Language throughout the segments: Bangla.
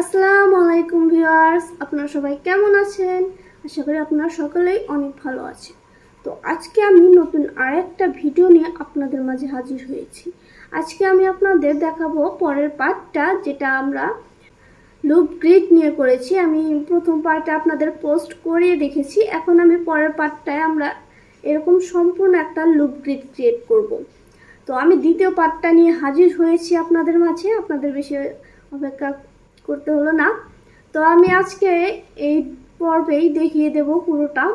আসসালামু আলাইকুম ভিউয়ার্স, আপনারা সবাই কেমন আছেন? আশা করি আপনারা সকলেই অনেক ভালো আছেন। তো আজকে আমি নতুন আরেকটা ভিডিও নিয়ে আপনাদের মাঝে হাজির হয়েছি। আজকে আমি আপনাদের দেখাবো পরের পার্টটা, যেটা আমরা লুপ গ্রিড নিয়ে করেছি। আমি প্রথম পার্টটা আপনাদের পোস্ট করিয়ে দেখেছি। এখন আমি পরের পার্টটায় আমরা এরকম সম্পূর্ণ একটা লুপ গ্রিড ক্রিয়েট করব। তো আমি দ্বিতীয় পার্টটা নিয়ে হাজির হয়েছি আপনাদের মাঝে। আপনাদের বেশি অপেক্ষা করতে হলো না। তো আমি আজকে এই পর্বেই দেখিয়ে দেব পুরোটা।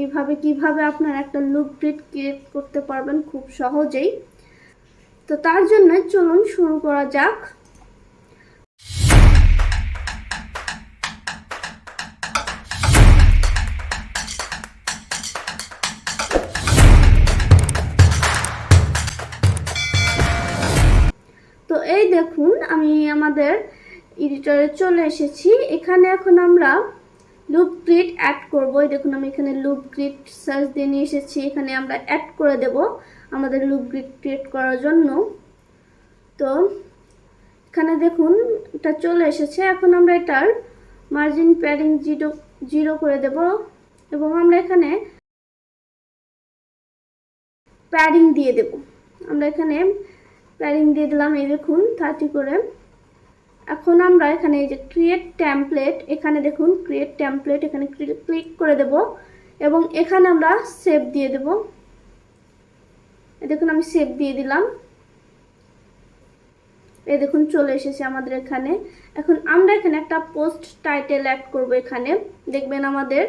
এইভাবে কীভাবে আপনার একটা লুপ গ্রিড ক্রিয়েট করতে পারবেন খুব সহজেই। তো তার জন্য চলুন শুরু করা যাক। তো এই দেখুন, আমি আমাদের এডিটরে চলে এসেছি। এখানে এখন আমরা লুপ গ্রিড অ্যাড করব। এই দেখুন, আমি এখানে লুপ গ্রিড সার্চ দিয়ে নিয়ে এসেছি। এখানে আমরা অ্যাড করে দেব আমাদের লুপ গ্রিড ক্রিয়েট করার জন্য। তো এখানে দেখুন, এটা চলে এসেছে। এখন আমরা এটার মার্জিন প্যাডিং জিরো জিরো করে দেব এবং আমরা এখানে প্যাডিং দিয়ে দেব। আমরা এখানে প্যাডিং দিয়ে দিলাম, এই দেখুন থার্টি করে। এখন আমরা এখানে এই যে ক্রিয়েট ট্যাম্পলেট এখানে দেখুন ক্রিয়েট ট্যাম্পলেট এখানে ক্লিক করে দেব এবং এখানে আমরা সেভ দিয়ে দেব। দেখুন আমি সেভ দিয়ে দিলাম। এই দেখুন চলে এসেছে আমাদের এখানে। এখন আমরা এখানে একটা পোস্ট টাইটেল অ্যাড করব এখানে। দেখবেন আমাদের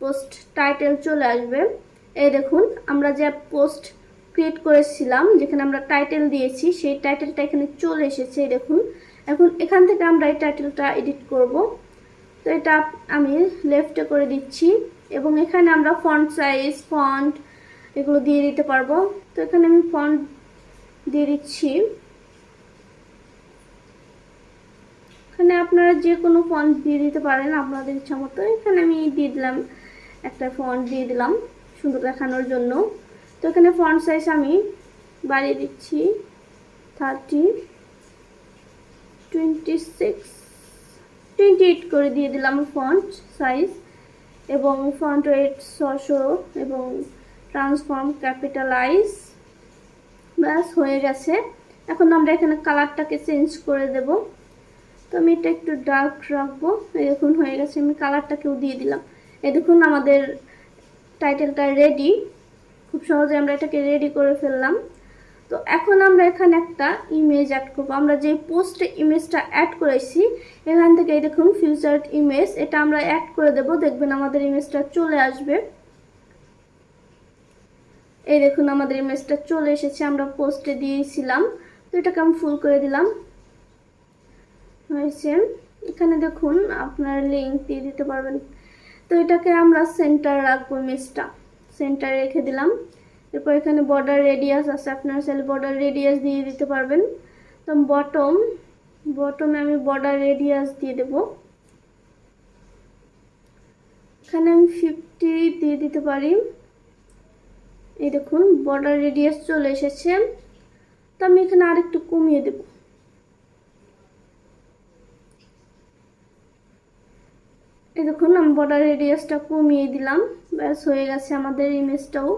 পোস্ট টাইটেল চলে আসবে। এই দেখুন, আমরা যে পোস্ট ক্রিয়েট করেছিলাম, যেখানে আমরা টাইটেল দিয়েছি, সেই টাইটেলটা এখানে চলে এসেছে। দেখুন এখন এখান থেকে আমরা এই টাইটেলটা এডিট করব। তো এটা আমি লেফটে করে দিচ্ছি এবং এখানে আমরা ফন্ট সাইজ ফন্ট এগুলো দিয়ে দিতে পারব। তো এখানে আমি ফন্ট দিয়ে দিচ্ছি। এখানে আপনারা যে কোনো ফন্ট দিয়ে দিতে পারেন আপনাদের ইচ্ছা মতো। এখানে আমি দিয়ে দিলাম, একটা ফন্ট দিয়ে দিলাম সুন্দর দেখানোর জন্য। তো এখানে ফন্ট সাইজ আমি বাড়িয়ে দিচ্ছি thirty twenty six twenty eight করে দিয়ে দিলাম ফন্ট সাইজ এবং ফন্ট ওয়েট ছশো এবং ট্রান্সফর্ম ক্যাপিটালাইজ ব্যাস, হয়ে গেছে। এখন আমরা এখানে কালারটাকে চেঞ্জ করে দেব। তো আমি এটা একটু ডার্ক রাখব। এই দেখুন, হয়ে গেছে। আমি কালারটাকেও দিয়ে দিলাম। এই দেখুন, আমাদের টাইটেলটা রেডি খুব সহজে আমরা এটাকে রেডি করে ফেললাম। তো এখন আমরা এখানে একটা ইমেজ অ্যাড করব। আমরা যে পোস্টে ইমেজটা অ্যাড করেছি, এখান থেকে দেখুন ফিউচার ইমেজ এটা আমরা অ্যাড করে দেব। দেখবেন আমাদের ইমেজটা চলে আসবে। এই দেখুন আমাদের ইমেজটা চলে এসেছে, আমরা পোস্টে দিয়েছিলাম। তো এটাকে আমি ফুল করে দিলাম। হয়েছে। এখানে দেখুন আপনার লিঙ্ক দিয়ে দিতে পারবেন। তো এটাকে আমরা সেন্টার রাখব ইমেজটা সেন্টার রেখে দিলাম। এরপর এখানে বর্ডার রেডিয়াস আছে, আপনার চাইলে বর্ডার রেডিয়াস দিয়ে দিতে পারবেন। তো বটম বটমে আমি বর্ডার রেডিয়াস দিয়ে দেব। এখানে আমি ফিফটি দিয়ে দিতে পারি। এই দেখুন বর্ডার রেডিয়াস চলে এসেছে। তো আমি এখানে আরেকটু কমিয়ে দেব। এই দেখুন, আমি বর্ডার রেডিয়াসটা কমিয়ে দিলাম। ব্যাস, হয়ে গেছে আমাদের ইমেজটাও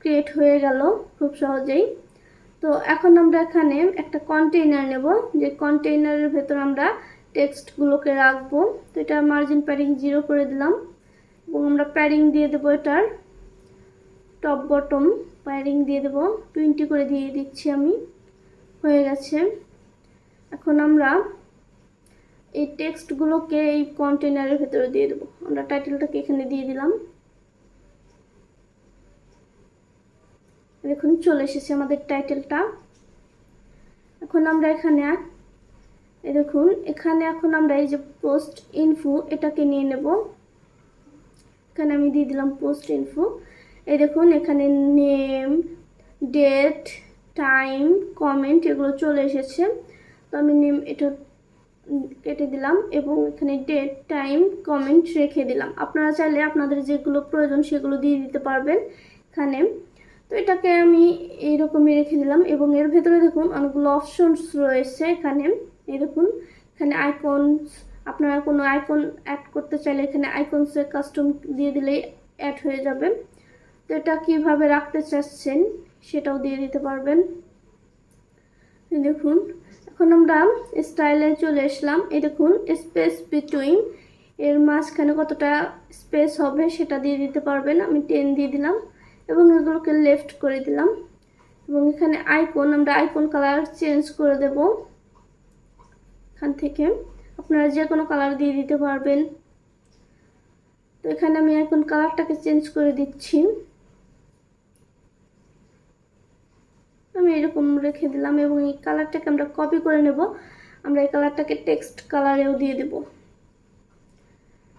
ক্রিয়েট হয়ে গেল খুব সহজেই। তো এখন আমরা এখানে একটা কন্টেইনার নেব। যে কন্টেইনারের ভেতর আমরা টেক্সটগুলোকে রাখব। তো এটা মার্জিন প্যাডিং জিরো করে দিলাম। এবং আমরা প্যাডিং দিয়ে দেবো এটার টপ বটম প্যাডিং দিয়ে দেবো। টোয়েন্টি করে দিয়ে দিচ্ছি আমি। হয়ে গেছে। এখন আমরা এই টেক্সটগুলোকে এই কন্টেনারের ভেতরে দিয়ে দেবো। আমরা টাইটেলটাকে এখানে দিয়ে দিলাম। দেখুন, চলে এসেছে আমাদের টাইটেলটা। এখন আমরা এখানে দেখুন, এখানে এখন আমরা এই যে পোস্ট ইনফো এটাকে নিয়ে নেব। এখানে আমি দিয়ে দিলাম পোস্ট ইনফো এই দেখুন, এখানে নেম ডেট টাইম কমেন্ট এগুলো চলে এসেছে। তো আমি নেম এটা কেটে দিলাম এবং এখানে ডেট টাইম কমেন্ট রেখে দিলাম। আপনারা চাইলে আপনাদের যেগুলো প্রয়োজন সেগুলো দিয়ে দিতে পারবেন। এখানে তো এটাকে আমি এইরকমই রেখে দিলাম এবং এর ভেতরে দেখুন অনেকগুলো অপশনস রয়েছে এখানে। এই দেখুন, এখানে আইকনস আপনারা কোনো আইকন অ্যাড করতে চাইলে এখানে আইকনসে কাস্টম দিয়ে দিলেই অ্যাড হয়ে যাবে। তো এটা কীভাবে রাখতে চাচ্ছেন সেটাও দিয়ে দিতে পারবেন। দেখুন, এখন আমরা স্টাইলে চলে আসলাম। এই দেখুন স্পেস বিটুইন এর মাঝখানে কতটা স্পেস হবে সেটা দিয়ে দিতে পারবেন। আমি টেন দিয়ে দিলাম। এবং এগুলোকে লেফট করে দিলাম। এবং এখানে আইকন আমরা আইকন কালার চেঞ্জ করে দেব। এখান থেকে আপনারা যে কোনো কালার দিয়ে দিতে পারবেন। তো এখানে আমি আইকন কালারটাকে চেঞ্জ করে দিচ্ছি। আমি এরকম রেখে দিলাম এবং এই কালারটাকে আমরা কপি করে নেব। আমরা এই কালারটাকে টেক্সট কালারেও দিয়ে দেব।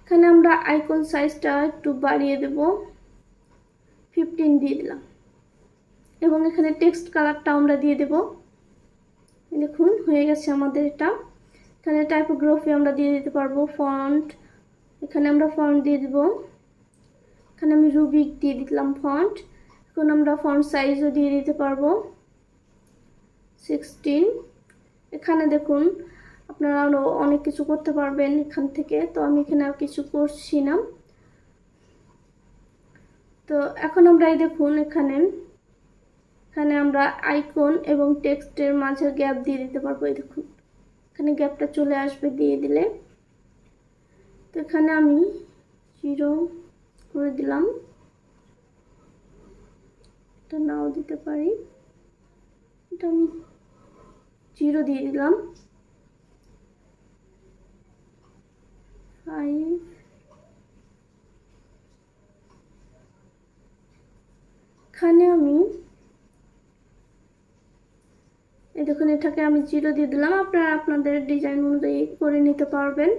এখানে আমরা আইকন সাইজটা একটু বাড়িয়ে দেব। ফিফটিন দিয়ে দিলাম। এবং এখানে টেক্সট কালারটা আমরা দিয়ে দেব। দেখুন, হয়ে গেছে আমাদের এটা। এখানে টাইপোগ্রাফি আমরা দিয়ে দিতে পারব ফন্ট এখানে আমরা ফন্ট দিয়ে দেব। এখানে আমি রুবিক দিয়ে দিলাম ফন্ট এখন আমরা ফন্ট সাইজও দিয়ে দিতে পারব। সিক্সটিন এখানে দেখুন, আপনারা আরও অনেক কিছু করতে পারবেন এখান থেকে। তো আমি এখানে আর কিছু করছি না। তো এখন আমরা এই দেখুন এখানে এখানে আমরা আইকন এবং টেক্সটের মাঝের গ্যাপ দিয়ে দিতে পারব, এই দেখুন। এখানে গ্যাপটা চলে আসবে দিয়ে দিলে। তো এখানে আমি জিরো করে দিলাম। এটা নাও দিতে পারি। এটা আমি জিরো দিয়ে দিলাম। ফাইভ এখানে আমি, এই দেখুন, এটাকে আমি জিরো দিয়ে দিলাম। আপনারা আপনাদের ডিজাইন অনুযায়ী করে নিতে পারবেন।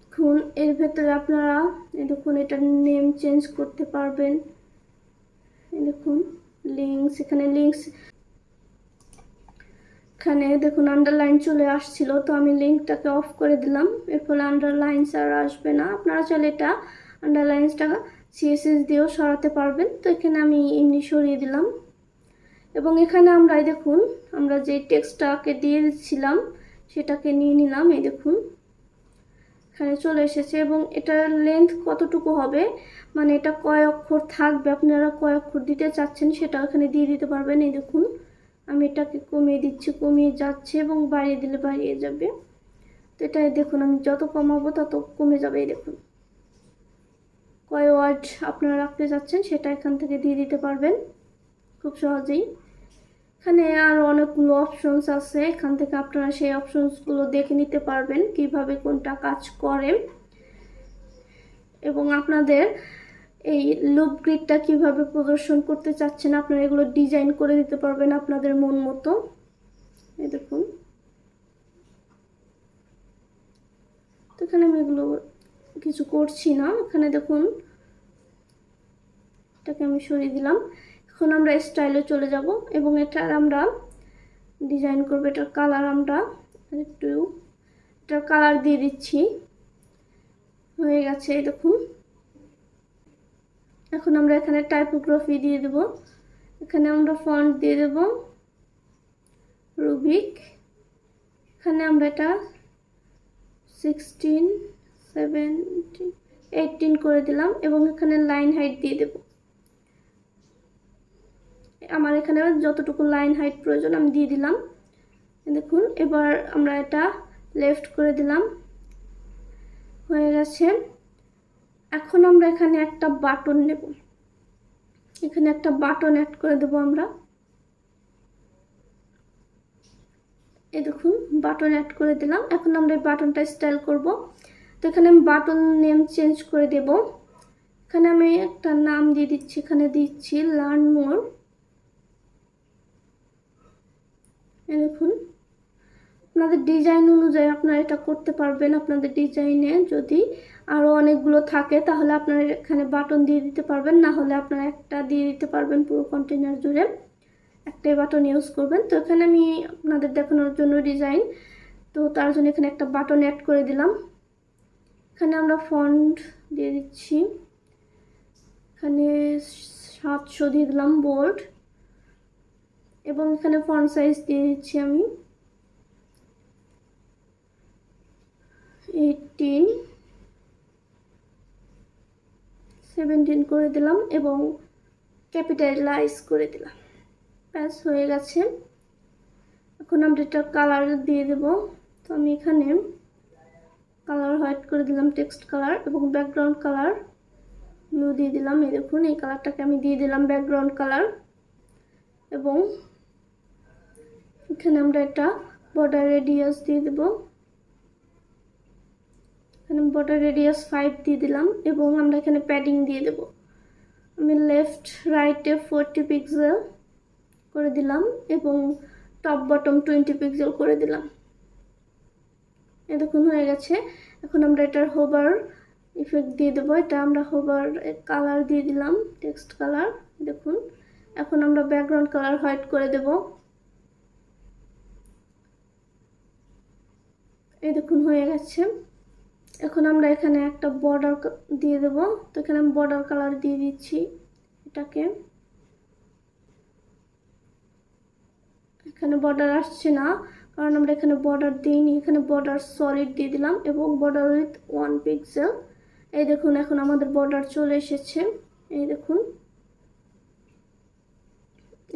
দেখুন, এর ভেতরে আপনারা, এই দেখুন, এটার নেম চেঞ্জ করতে পারবেন। এই দেখুন লিঙ্কস এখানে লিঙ্কস এখানে দেখুন আন্ডারলাইন চলে আসছিল। তো আমি লিঙ্কটাকে অফ করে দিলাম। এর ফলে আন্ডারলাইন্স আর আসবে না। আপনারা চাইলে এটা আন্ডারলাইন্সটা সিএসএস দিয়েও সরাতে পারবেন। তো এখানে আমি এমনি সরিয়ে দিলাম। এবং এখানে আমরা এই দেখুন, আমরা যে টেক্সটটাকে দিয়ে দিচ্ছিলাম সেটাকে নিয়ে নিলাম, এই দেখুন। এখানে চলে এসেছে এবং এটার লেন্থ কতটুকু হবে? মানে এটা কয় অক্ষর থাকবে? আপনারা কয় অক্ষর দিতে চাচ্ছেন সেটা এখানে দিয়ে দিতে পারবেন, এই দেখুন। আমি এটাকে কমিয়ে দিচ্ছি, কমিয়ে যাচ্ছে এবং বাড়িয়ে দিলে বাড়িয়ে যাবে। তো এটাই দেখুন, আমি যত কমাবো তত কমে যাবে, এই দেখুন। কয় ওয়ার্ড আপনারা রাখতে চাচ্ছেন সেটা এখান থেকে দিয়ে দিতে পারবেন খুব সহজেই। এখানে আরও অনেকগুলো অপশনস আছে, এখান থেকে আপনারা সেই অপশনসগুলো দেখে নিতে পারবেন কীভাবে কোনটা কাজ করে। এবং আপনাদের এই লুপ গ্রিডটা কীভাবে প্রদর্শন করতে চাচ্ছেন আপনারা এগুলো ডিজাইন করে দিতে পারবেন আপনাদের মন মতো। এই দেখুন। তো এখানে আমি এগুলো কিছু করছি না। এখানে দেখুন, এটাকে আমি সরিয়ে দিলাম। এখন আমরা স্টাইলে চলে যাব এবং এটার আমরা ডিজাইন করব। এটার কালার আমরা একটু, এটার কালার দিয়ে দিচ্ছি। হয়ে গেছে দেখুন। এখন আমরা এখানে টাইপোগ্রাফি দিয়ে দেব। এখানে আমরা ফন্ট দিয়ে দেব রুবিক এখানে আমরা এটা সিক্সটিন সেভেন্টিন এইটিন করে দিলাম এবং এখানে লাইন হাইট দিয়ে দেব। আমার এখানে যতটুকু লাইন হাইট প্রয়োজন আমি দিয়ে দিলাম। দেখুন, এবার আমরা এটা লেফট করে দিলাম। হয়ে গেছে। এখন আমরা এখানে একটা বাটন নেব। এখানে একটা বাটন অ্যাড করে দেব আমরা। এই দেখুন বাটন অ্যাড করে দিলাম। এখন আমরা এই বাটনটা স্টাইল করব। তো এখানে আমি বাটন নেম চেঞ্জ করে দেব। এখানে আমি একটা নাম দিয়ে দিচ্ছি, এখানে দিচ্ছি লার্ন মোর দেখুন, আপনাদের ডিজাইন অনুযায়ী আপনারা এটা করতে পারবেন। আপনাদের ডিজাইনে যদি আরও অনেকগুলো থাকে, তাহলে আপনারা এখানে বাটন দিয়ে দিতে পারবেন। না হলে আপনারা একটা দিয়ে দিতে পারবেন পুরো কন্টেনার জুড়ে। একটাই বাটন ইউজ করবেন। তো এখানে আমি আপনাদের দেখানোর জন্য ডিজাইন তো তার জন্য এখানে একটা বাটন অ্যাড করে দিলাম। এখানে আমরা ফন্ট দিয়ে দিচ্ছি। এখানে সাতশো দিয়ে দিলাম বোর্ড এবং এখানে ফন্ট সাইজ দিয়ে দিচ্ছি আমি। এইটিন সেভেন্টিন করে দিলাম এবং ক্যাপিটালাইজ করে দিলাম। ব্যাস, হয়ে গেছে। এখন আমরা এটা কালার দিয়ে দেব। তো আমি এখানে কালার হোয়াইট করে দিলাম টেক্সট কালার এবং ব্যাকগ্রাউন্ড কালার। ব্লু দিয়ে দিলাম, এই দেখুন, এই কালারটাকে আমি দিয়ে দিলাম ব্যাকগ্রাউন্ড কালার। এবং এখানে আমরা একটা বর্ডার রেডিয়াস দিয়ে দেব। এখানে বর্ডার রেডিয়াস ফাইভ দিয়ে দিলাম এবং আমরা এখানে প্যাডিং দিয়ে দেব। আমি লেফট, রাইটে ফোরটি পিক্সেল করে দিলাম এবং টপ বটম টোয়েন্টি পিক্সেল করে দিলাম। এ দেখুন হয়ে গেছে। এখন আমরা এটার হোবার ইফেক্ট দিয়ে দেবো। এটা আমরা হোবার কালার দিয়ে দিলাম টেক্সট কালার দেখুন। এখন আমরা ব্যাকগ্রাউন্ড কালার হোয়াইট করে দেব। এই দেখুন, হয়ে গেছে। এখন আমরা এখানে একটা বর্ডার দিয়ে দেব। তো এখানে আমি বর্ডার কালার দিয়ে দিচ্ছি এটাকে। এখানে বর্ডার আসছে না। কারণ আমরা এখানে বর্ডার দিইনি, এখানে বর্ডার সলিড দিয়ে দিলাম এবং বর্ডার উইথ ওয়ান পিক্সেল এই দেখুন, এখন আমাদের বর্ডার চলে এসেছে। এই দেখুন।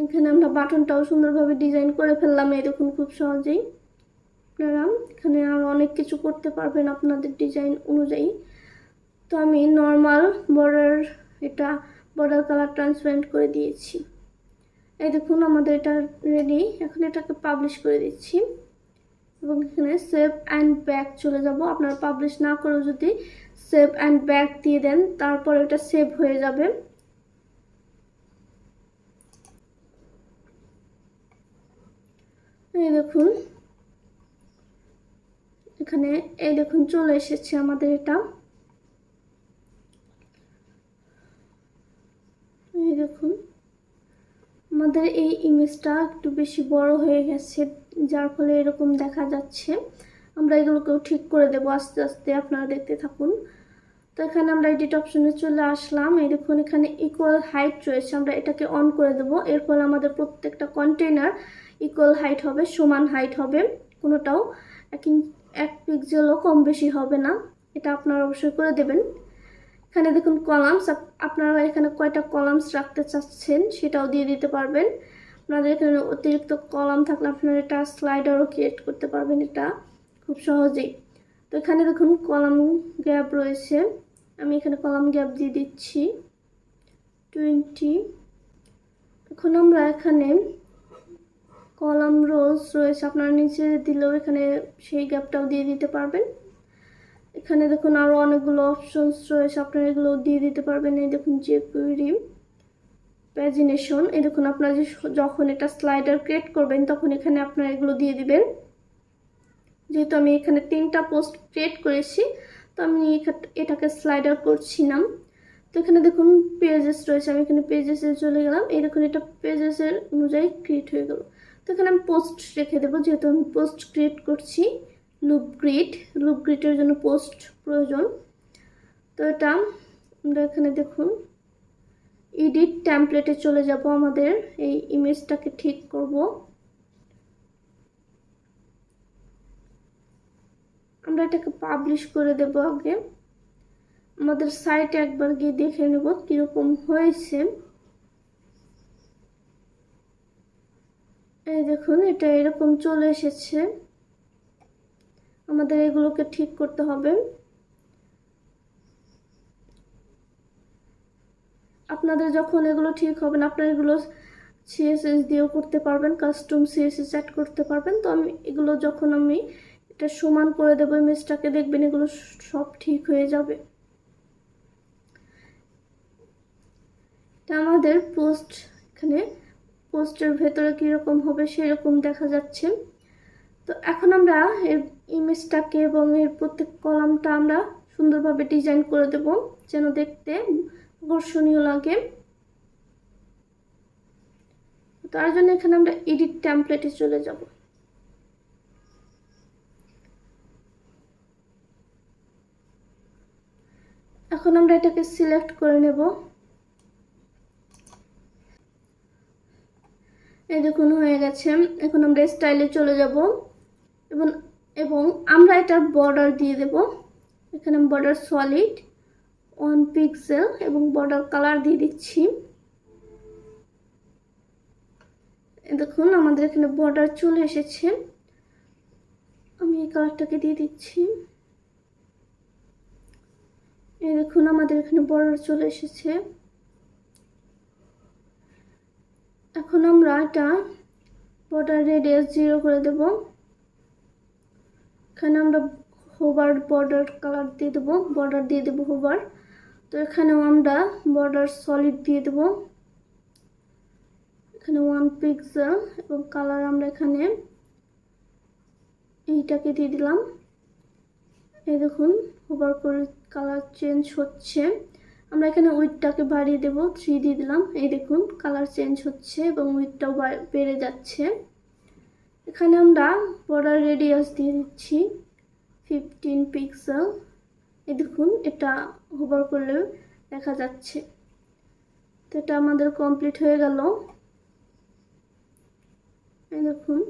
এখানে আমরা বাটনটাও সুন্দরভাবে ডিজাইন করে ফেললাম, এই দেখুন খুব সহজেই। আপনারা এখানে আরও অনেক কিছু করতে পারবেন আপনাদের ডিজাইন অনুযায়ী। তো আমি নর্মাল বর্ডার এটা বর্ডার কালার ট্রান্সপারেন্ট করে দিয়েছি। এই দেখুন, আমাদের এটা রেডি এখন এটাকে পাবলিশ করে দিচ্ছি। এবং এখানে সেভ অ্যান্ড ব্যাক চলে যাব। আপনারা পাবলিশ না করেও যদি সেভ অ্যান্ড ব্যাক দিয়ে দেন, তারপর এটা সেভ হয়ে যাবে। এই দেখুন, এখানে এই দেখুন, চলে এসেছে আমাদের এটা এই দেখুন আমাদের এই ইমেজটা একটু বেশি বড় হয়ে গেছে, যার ফলে এরকম দেখা যাচ্ছে। আমরা এগুলোকেও ঠিক করে দেবো, আস্তে আস্তে আপনারা দেখতে থাকুন। তো এখানে আমরা এডিট অপশনে চলে আসলাম। এই দেখুন, এখানে ইকুয়াল হাইট রয়েছে। আমরা এটাকে অন করে দেব। এর ফলে আমাদের প্রত্যেকটা কন্টেনার ইকুয়াল হাইট হবে, সমান হাইট হবে কোনোটাও। এক পিক্সেলও কম বেশি হবে না। এটা আপনারা অবশ্যই করে দেবেন। এখানে দেখুন কলামস আপনারা এখানে কয়টা কলামস রাখতে চাচ্ছেন সেটাও দিয়ে দিতে পারবেন। আপনাদের এখানে অতিরিক্ত কলাম থাকলে আপনারা এটা স্লাইডারও ক্রিয়েট করতে পারবেন এটা খুব সহজেই। তো এখানে দেখুন কলাম গ্যাপ রয়েছে। আমি এখানে কলাম গ্যাপ দিয়ে দিচ্ছি। টোয়েন্টি এখন আমরা এখানে কলাম রোলস রয়েছে, আপনারা নিচে দিলেও এখানে সেই গ্যাপটাও দিয়ে দিতে পারবেন। এখানে দেখুন আরও অনেকগুলো অপশনস রয়েছে। আপনারা এগুলো দিয়ে দিতে পারবেন। এই দেখুন যে কুইরি প্যাজিনেশন এই দেখুন আপনারা যে যখন এটা স্লাইডার ক্রিয়েট করবেন, তখন এখানে আপনারা এগুলো দিয়ে দিবেন। যেহেতু আমি এখানে তিনটা পোস্ট ক্রিয়েট করেছি, তো আমি এটাকে স্লাইডার করছি না। তো এখানে দেখুন পেজেস রয়েছে। আমি এখানে পেজেসে চলে গেলাম। এই দেখুন এটা পেজেসের অনুযায়ী ক্রিয়েট হয়ে গেল। তো এখানে আমি পোস্ট রেখে দেবো, যেহেতু আমি পোস্ট ক্রিয়েট করছি। লুপ গ্রিড লুপ গ্রিডের জন্য পোস্ট প্রয়োজন। তো এটা আমরা এখানে দেখুন, এডিট ট্যাম্পলেটে চলে যাব আমাদের, এই ইমেজটাকে ঠিক করব। আমরা এটাকে পাবলিশ করে দেব আগে। আমাদের সাইটে একবার গিয়ে দেখে নেব কীরকম হয়েছে। এই দেখুন, এটা এরকম চলে এসেছে। আমাদের এগুলোকে ঠিক করতে হবে। আপনাদের যখন এগুলো ঠিক হবে না, আপনারা এগুলো সিএসএস দিয়েও করতে পারবেন কাস্টম সিএসএস অ্যাড করতে পারবেন। তো আমি এগুলো যখন আমি এটা সমান করে দেবো ইমেজটাকে দেখবেন এগুলো সব ঠিক হয়ে যাবে। এটা আমাদের পোস্ট এখানে পোস্টের ভেতরে কীরকম হবে সেরকম দেখা যাচ্ছে। তো এখন আমরা এর ইমেজটাকে এবং এর প্রত্যেক কলামটা আমরা সুন্দরভাবে ডিজাইন করে দেব, যেন দেখতে আকর্ষণীয় লাগে। তার জন্য এখানে আমরা এডিট ট্যাম্পলেটে চলে যাব। এখন আমরা এটাকে সিলেক্ট করে নেব। এই দেখুন, হয়ে গেছে। এখন আমরা স্টাইলে চলে যাব। এবং এবং আমরা এটার বর্ডার দিয়ে দেব। এখানে বর্ডার সলিড ওয়ান পিক্সেল এবং বর্ডার কালার দিয়ে দিচ্ছি। দেখুন, আমাদের এখানে বর্ডার চলে এসেছে। আমি এই কালারটাকে দিয়ে দিচ্ছি। এই দেখুন, আমাদের এখানে বর্ডার চলে এসেছে। এখন আমরা এটা বর্ডার রেডিয়াস জিরো করে দেব। এখানে আমরা হোবার বর্ডার কালার দিয়ে দেবো বর্ডার দিয়ে দেবো হোবার। তো এখানেও আমরা বর্ডার সলিড দিয়ে দেব। এখানে ওয়ান পিক্সেল এবং কালার আমরা এখানে এইটাকে দিয়ে দিলাম। এই দেখুন, হোবার করে কালার চেঞ্জ হচ্ছে। আমরা এখানে উইথটাকে বাড়িয়ে দেব থ্রি দিয়ে দিলাম। এই দেখুন কালার চেঞ্জ হচ্ছে এবং উইথটাও বেড়ে যাচ্ছে। এখানে আমরা বর্ডার রেডিয়াস দিয়ে দিচ্ছি ফিফটিন পিক্সেল এই দেখুন, এটা হোবার করলে দেখা যাচ্ছে। তো এটা আমাদের কমপ্লিট হয়ে গেল। দেখুন,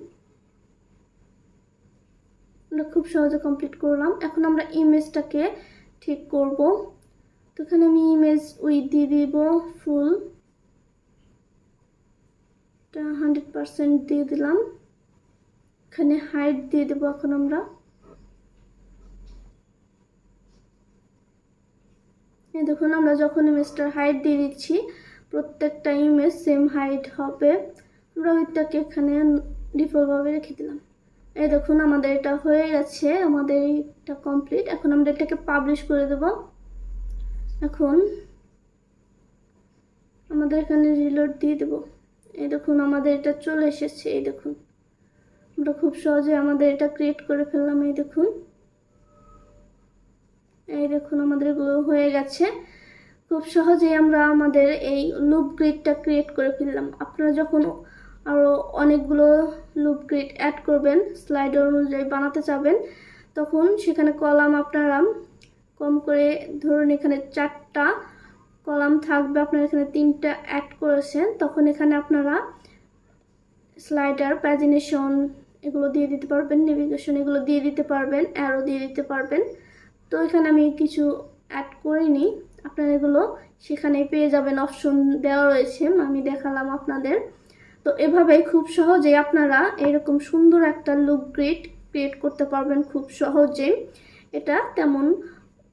আমরা খুব সহজে কমপ্লিট করলাম। এখন আমরা ইমেজটাকে ঠিক করব। তো এখানে আমি ইমেজ উইথ দিয়ে দিব ফুল হান্ড্রেড পারসেন্ট দিয়ে দিলাম। এখানে হাইট দিয়ে দেবো এখন আমরা। দেখুন, আমরা যখন ইমেজটার হাইট দিয়ে দিচ্ছি, প্রত্যেকটা ইমেজ সেম হাইট হবে। আমরা ওইটাকে এখানে ডিফল্টভাবে রেখে দিলাম। এই দেখুন, আমাদের এটা হয়ে গেছে, আমাদের এটা কমপ্লিট এখন আমরা এটাকে পাবলিশ করে দেব। এখন আমাদের এখানে রিলোড দিয়ে দেব। এই দেখুন, আমাদের এটা চলে এসেছে, এই দেখুন। আমরা খুব সহজে আমাদের এটা ক্রিয়েট করে ফেললাম, এই দেখুন। এই দেখুন আমাদের এগুলো হয়ে গেছে। খুব সহজেই আমরা আমাদের এই লুপ গ্রিডটা ক্রিয়েট করে ফেললাম। আপনারা যখন আরও অনেকগুলো লুপ গ্রিড অ্যাড করবেন স্লাইডার অনুযায়ী বানাতে চাবেন, তখন সেখানে কলাম আপনারা কম করে ধরুন এখানে চারটা কলাম থাকবে, আপনারা এখানে তিনটা অ্যাড করেছেন, তখন এখানে আপনারা স্লাইডার প্যাজিনেশন এগুলো দিয়ে দিতে পারবেন নেভিগেশন এগুলো দিয়ে দিতে পারবেন অ্যারো দিয়ে দিতে পারবেন। তো এখানে আমি কিছু অ্যাড করিনি, আপনারা এগুলো সেখানে পেয়ে যাবেন অপশন দেওয়া রয়েছে, আমি দেখালাম আপনাদের। তো এভাবেই খুব সহজেই আপনারা এরকম সুন্দর একটা লুক গ্রিড ক্রিয়েট করতে পারবেন খুব সহজেই। এটা তেমন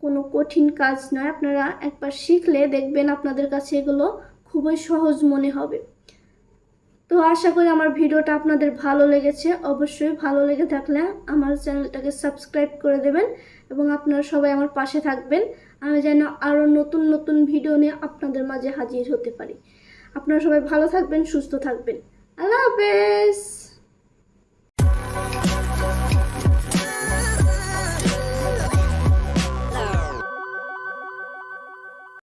কোনো কঠিন কাজ নয়, আপনারা একবার শিখলে দেখবেন আপনাদের কাছে এগুলো খুবই সহজ মনে হবে। তো আশা করি আমার ভিডিওটা আপনাদের ভালো লেগেছে। অবশ্যই ভালো লেগে থাকলে আমার চ্যানেলটাকে সাবস্ক্রাইব করে দেবেন এবং আপনারা সবাই আমার পাশে থাকবেন। আমি যেন আরও নতুন নতুন ভিডিও নিয়ে আপনাদের মাঝে হাজির হতে পারি। আপনারা সবাই ভালো থাকবেন, সুস্থ থাকবেন। আল্লাহ হাফেজ!